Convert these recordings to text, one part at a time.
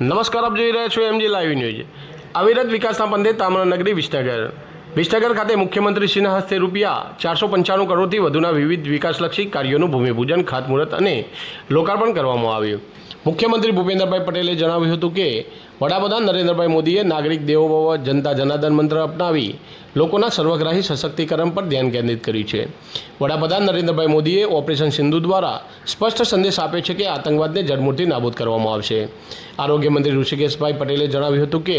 નમસ્કાર, આપ જોઈ રહ્યા છો એમજી લાઈવ ન્યૂઝ અવિરત વિકાસના પંથે તામ્રનગરી વિસનગર. વિસનગર ખાતે મુખ્યમંત્રીશ્રીના હસ્તે રૂપિયા ચારસો પંચાણું કરોડથી વધુના વિવિધ વિકાસલક્ષી કાર્યોનું ભૂમિપૂજન, ખાતમુહૂર્ત અને લોકાર્પણ કરવામાં આવ્યું. મુખ્યમંત્રી ભૂપેન્દ્રભાઈ પટેલે જણાવ્યું હતું કે વડાપ્રધાન નરેન્દ્રભાઈ મોદીએ નાગરિક દેવો જનતા જનાર્દન મંત્ર અપનાવી લોકોના સર્વગ્રાહી સશક્તિકરણ પર ધ્યાન કેન્દ્રિત કર્યું છે. વડાપ્રધાન નરેન્દ્રભાઈ મોદીએ ઓપરેશન સિંધુ દ્વારા સ્પષ્ટ સંદેશ આપ્યો છે કે આતંકવાદને જડમૂળથી નાબૂદ કરવામાં આવશે. આરોગ્ય મંત્રી ઋષિકેશભાઈ પટેલે જણાવ્યું હતું કે,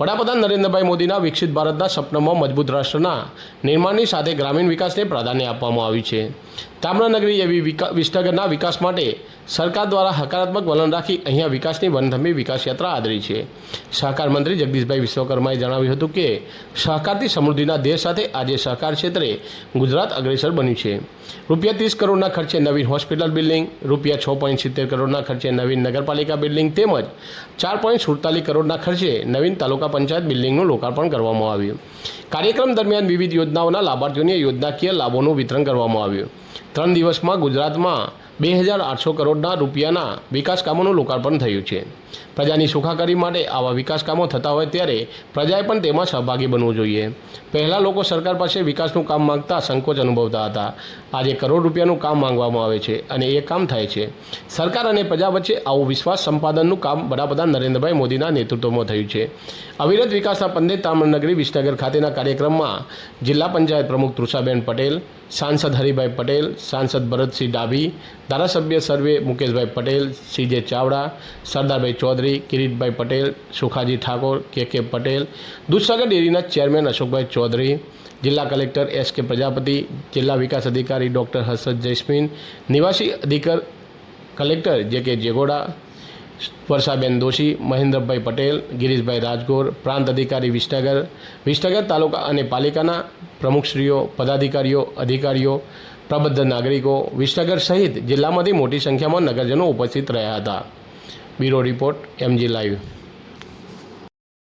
વડાપ્રધાન નરેન્દ્રભાઈ મોદીના વિકસિત ભારતના સપનામાં મજબૂત રાષ્ટ્રના નિર્માણની સાથે ગ્રામીણ વિકાસને પ્રાધાન્ય આપવામાં આવ્યું છે. તામ્રનગરી એવી વિસનગરના વિકાસ માટે સરકાર દ્વારા હકારાત્મક વલણ રાખી અહીંયા વિકાસની વનધમી વિકાસ યાત્રા આદરી છે. સહકાર મંત્રી જગદીશભાઈ વિશ્વકર્માએ જણાવ્યું હતું કે, સહકારથી સમૃદ્ધિના દેશ સાથે આજે સહકાર ક્ષેત્રે ગુજરાત અગ્રેસર બન્યું છે. રૂપિયા ત્રીસ કરોડના ખર્ચે નવીન હોસ્પિટલ બિલ્ડિંગ, રૂપિયા છ પોઈન્ટ સિત્તેર કરોડના ખર્ચે નવીન નગરપાલિકા બિલ્ડિંગ તેમજ ચાર પોઈન્ટ સુડતાલીસ કરોડના ખર્ચે નવીન તાલુકા પંચાયત બિલ્ડિંગનું લોકાર્પણ કરવામાં આવ્યું. કાર્યક્રમ દરમિયાન વિવિધ યોજનાઓના લાભાર્થીઓને યોજનાકીય લાભોનું વિતરણ કરવામાં આવ્યું. ત્રણ દિવસમાં ગુજરાતમાં બે હજાર આઠસો કરોડના રૂપિયાના વિકાસ કામોનું લોકાર્પણ થયું છે. પ્રજાની સુખાકારી માટે આવા વિકાસ કામો થતા હોય ત્યારે પ્રજાએ પણ તેમાં સહભાગી બનવું જોઈએ. પહેલાં લોકો સરકાર પાસે વિકાસનું કામ માંગતા સંકોચ અનુભવતા હતા. આજે કરોડ રૂપિયાનું કામ માંગવામાં આવે છે અને એ કામ થાય છે. સરકાર અને પ્રજા વચ્ચે આવું વિશ્વાસ સંપાદનનું કામ વડાપ્રધાન નરેન્દ્રભાઈ મોદીના નેતૃત્વમાં થયું છે. અવિરત વિકાસના પંદે તામ્રનગરી વિસનગર ખાતેના કાર્યક્રમમાં જિલ્લા પંચાયત પ્રમુખ તૃષાબેન પટેલ, સાંસદ હરિભાઈ પટેલ, સાંસદ ભરતસિંહ ડાભી, ધારાસભ્ય સર્વે Mukeshbhai Patel, C J Chavda, Sardarbhai Chaudhary, Kiritbhai Patel, Sukhaji Thakor, K K Patel, Dudhsagar ડેરીના ચેરમેન અશોકભાઈ ચૌધરી, જિલ્લા કલેક્ટર એસ કે પ્રજાપતિ, જિલ્લા વિકાસ અધિકારી ડૉક્ટર હર્ષદ જૈસ્મીન નિવાસી અધિકાર કલેક્ટર જે કે જેગોડા, વર્ષાબેન દોશી, મહેન્દ્રભાઈ પટેલ, ગિરીશભાઈ રાજગોર, પ્રાંત અધિકારી વિસનગર વિસનગર તાલુકા અને પાલિકાના પ્રમુખશ્રીઓ પદાધિકારીઓ, અધિકારીઓ પ્રબદ્ધ નાગરિકો, વિસનગર સહિત જિલ્લામાંથી મોટી સંખ્યામાં નગરજનો ઉપસ્થિત રહ્યા હતા. Bureau report, MG live.